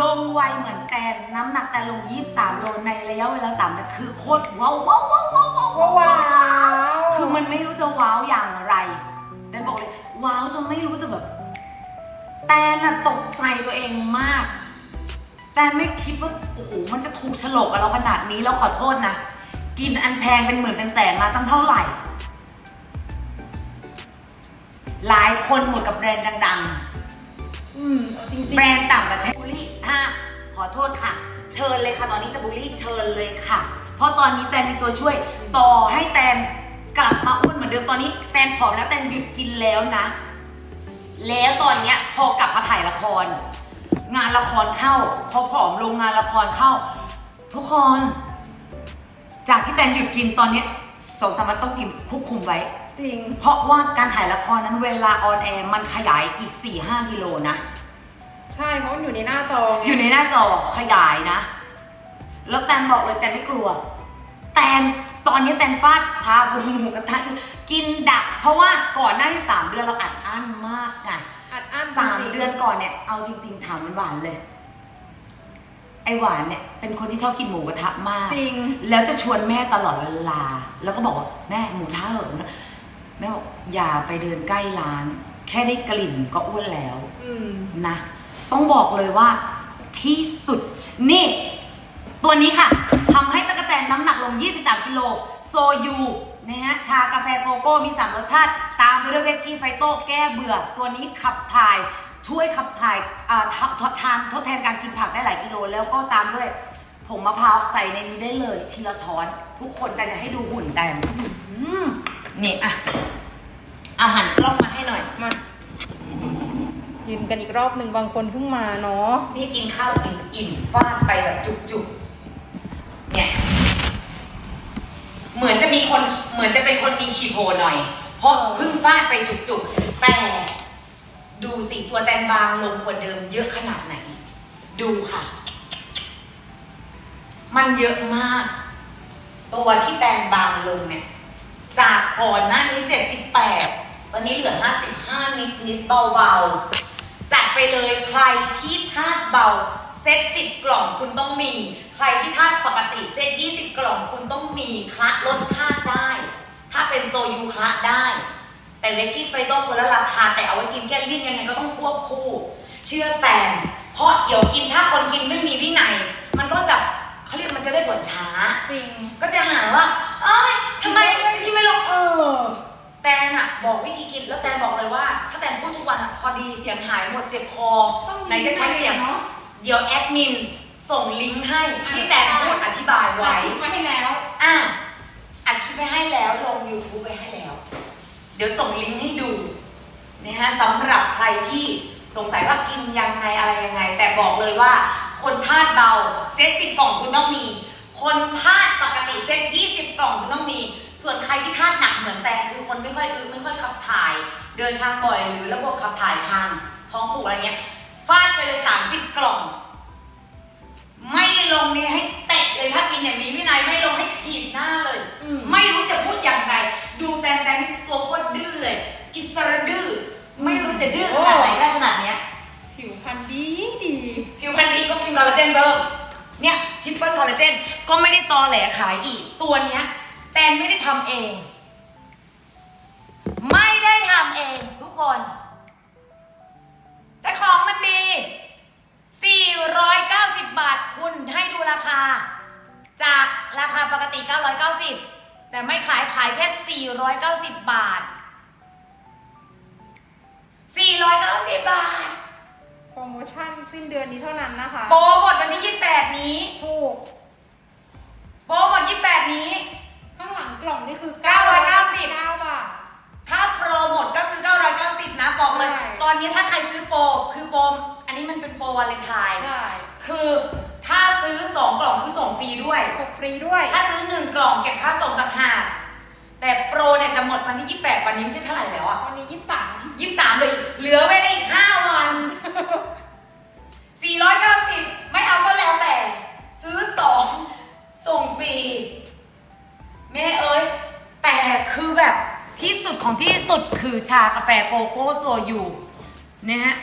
ลงไวเหมือนแตนน้ำหนักแต่ลง 23 โลในระยะเวลา3เดือนคือโคตรว้าวว้าวว้าวว้าวว้าวว้าวว้าวคือมันไม่รู้จะว้าวอย่างไรแตนบอกเลย ว้าวจนไม่รู้จะแบบ แตนน่ะตกใจตัวเองมาก แตนไม่คิดว่าโอ้โหมันจะถูกโฉลกกับเราขนาดนี้แล้วขอโทษนะ กินอันแพงเป็นหมื่นเป็นแสนมาตั้งเท่าไหร่ หลายคนหมดกับแบรนด์ดัง อืมเอาจริงๆแบรนด์ต่างประเทศบูลลี่อะขอโทษค่ะ เชิญเลยค่ะ ตอนนี้จะบูลลี่เชิญเลยค่ะ เพราะตอนนี้แตนมีตัวช่วยต่อให้แตนกลับมาอ้วนเหมือนเดิมตอนนี้ แตนผอมแล้วแตนหยุดกินแล้วนะ แล้วตอนเนี้ยพอกลับมาถ่ายละคร งานละครเข้า พอผอมลงงานละครเข้า ทุกคน จากที่แตนหยุดกินตอนเนี้ย สองสามวันต้องกินควบคุมไว้ๆจริง เพราะว่าการถ่ายละครนั้นเวลาออนแอร์มันขยายอีก 4-5กิโลนะ ใช่เพราะมันอยู่ในหน้าจอไงอยู่ในหน้าจอขยายนะ แล้วแตนบอกเลยแตนไม่กลัว แตนตอนนี้แตนฟาดชาบูหมูกระทะกินดัก เพราะว่าก่อนหน้าที่สามเดือนเราอัดอั้นมากไงอัดอั้นสามจริงๆ เดือนก่อนเนี่ยเอาจริง ๆ ถามมันหวานเลย ไอหวานเนี่ยเป็นคนที่ชอบกินหมูกระทะมาก จริง แล้วจะชวนแม่ตลอดเวลา แล้วก็บอกว่าแม่หมูทะเหอะหมูทะแม่บอกอย่าไปเดินใกล้ร้าน แค่ได้กลิ่นก็อ้วนแล้วอืม นะ ต้องบอกเลยว่าที่สุด นี่ ตัวนี้ค่ะทำให้ตะกแตนน้ำหนักลง 23 กิโลโซยูนะฮะชากาแฟโกโก้มี3รสชาติ ตามไปด้วยเวกกี้ไฟโต้แก้เบื่อ ตัวนี้ขับถ่าย ช่วยขับถ่ายอ่าทททานทดแทนการกินผักได้หลายกิโล แล้วก็ตามด้วยผงมะพร้าวใส่ในนี้ได้เลยทีละช้อน ทุกคนแต่จะให้ดูหุ่นแตนอืมนี่อะอาหารกล้องมาให้หน่อยมายืนกันอีกรอบหนึ่งบางคนเพิ่งมาเนาะนี่กินข้าวอิ่มอิ่มฟาดไปแบบจุกๆเนี่ยเหมือนจะมีคนเหมือนจะเป็นคนมีขีโพหน่อย เพราะเพิ่งฟาดไปจุกๆแต่ ดูสิตัวแตนบางลงกว่าเดิมเยอะขนาดไหน ดูค่ะ มันเยอะมาก ตัวที่แตนบางลงเนี่ย จากก่อนหน้านี้78ตอนนี้เหลือ55นิดนิดเบาๆ จัดไปเลยใครที่ธาตุเบาเซต10กล่องคุณต้องมี ใครที่ธาตุปกติเซต20กล่องคุณต้องมีคละรสชาติได้ ถ้าเป็นโซยูคละได้ แต่เวกกี้ไฟโต้คนละราคาแต่เอาไว้กินแก้ลิ้นยังไงก็ต้องควบคู่ เชื่อแต่เพราะเดี๋ยวกินถ้าคนกินไม่มีวินัย มันก็จะเขาเรียกมันจะได้ผลช้า จริง ก็จะหาว่า เอ้ยทำไมพี่ไม่ลงเออ แตนอะบอกวิธีกินแล้วแตนบอกเลยว่า ถ้าแตนพูดทุกวันอะพอดีเสียงหายหมดเจ็บคอต้องมีไหนจะใช้เสียงเนาะเดี๋ยวแอดมินส่งลิงก์ให้ที่แตนพูดอธิบายไว้ ไว้ให้แล้ว อะอัดคลิปไปให้แล้วลง YouTube ไปให้แล้ว เดี๋ยวส่งลิงก์ให้ดูนะฮะสำหรับใครที่สงสัยว่ากินยังไงอะไรยังไง แต่บอกเลยว่า คนธาตุเบาเซตสิบกล่องคุณต้องมี คนธาตุปกติเซตยี่สิบกล่องคุณต้องมี ส่วนใครที่ธาตุหนักเหมือนแตนคือคนไม่ค่อยอึไม่ค่อยขับถ่าย เดินทางบ่อยหรือระบบขับถ่ายพังท้องผูกอะไรเงี้ยฟาดไปเลยสามสิบกล่อง ไม่ลงเนี่ยให้เตะเลยถ้ากินอย่างมีวินัย คอลลาเจนเพิ่มเนี่ยทิปเปิลคอลลาเจนก็ไม่ได้ตอแหลขายอีก ตัวเนี้ยแตนไม่ได้ทำเอง ไม่ได้ทำเองทุกคน แต่ของมันดี 490 บาทคุณให้ดูราคา จากราคาปกติ 990 แต่ไม่ขายขายแค่ 490 บาท 490 บาท โปรโมชั่นสิ้นเดือนนี้เท่านั้นนะคะ โปรหมดวันที่ 28 นี้ ถูก โปรหมด 28 นี้ ข้างหลังกล่องนี่คือ990 9บาท ถ้าโปรหมดก็คือ 990 นะบอกเลย ใช่ ตอนนี้ถ้าใครซื้อโปรคือโปรอันนี้มันเป็นโปรวาเลนไทน์ใช่คือถ้าซื้อ 2 กล่องคือส่งฟรีด้วยส่งฟรีด้วย ถ้าซื้อ 1 กล่องเก็บค่าส่งต่างหากแต่โปรเนี่ยจะหมดวันที่ 28 วันนี้ที่เท่าไหร่แล้วอะวันนี้ 23 ยี่สามเลยเหลือเวลาอีกห้าวันสี่ร้อยเก้าสิบไม่เอาก็แล้วแต่ ซื้อสองส่งฟรีแม่เอ้ย แต่คือแบบที่สุดของที่สุดคือชากาแฟโกโก้โซยูนะฮะ